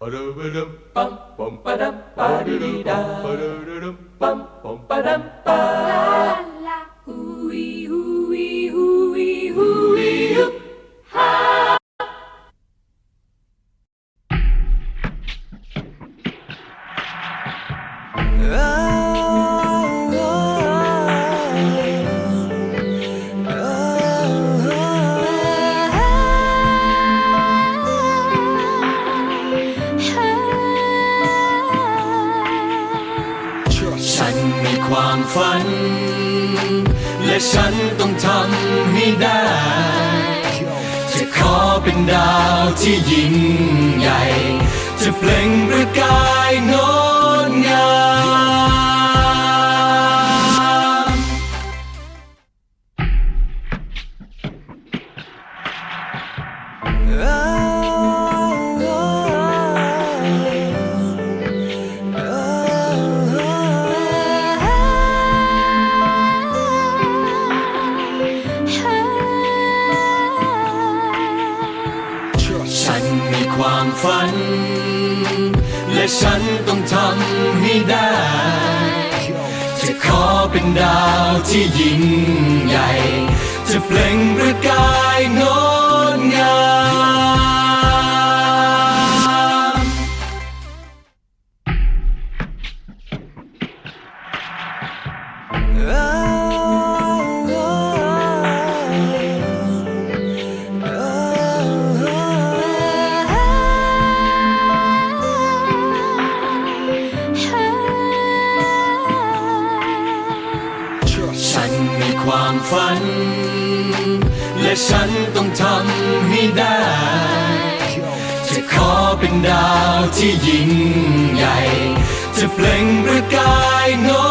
Ba-da-ba-dum, bum, bum, ba-dum, ba-dee-dee-da. Ba-da-da-dum, bum, bum, ba-dum, ba. ความฝัน และฉันต้องทำให้ได้ จะขอเป็นดาวที่ยิ่งใหญ่ จะเปล่งประกายงดงามันมีความฝัน และฉันต้องทำให้ได้ จะขอเป็นดาวที่ยิ่งใหญ่ จะเปล่งประกายงดงามฉั ความฝัน และฉันต้องทำให้ได้ จะขอเป็นดาวที่ยิ่งใหญ่ จะเปล่งประกายงด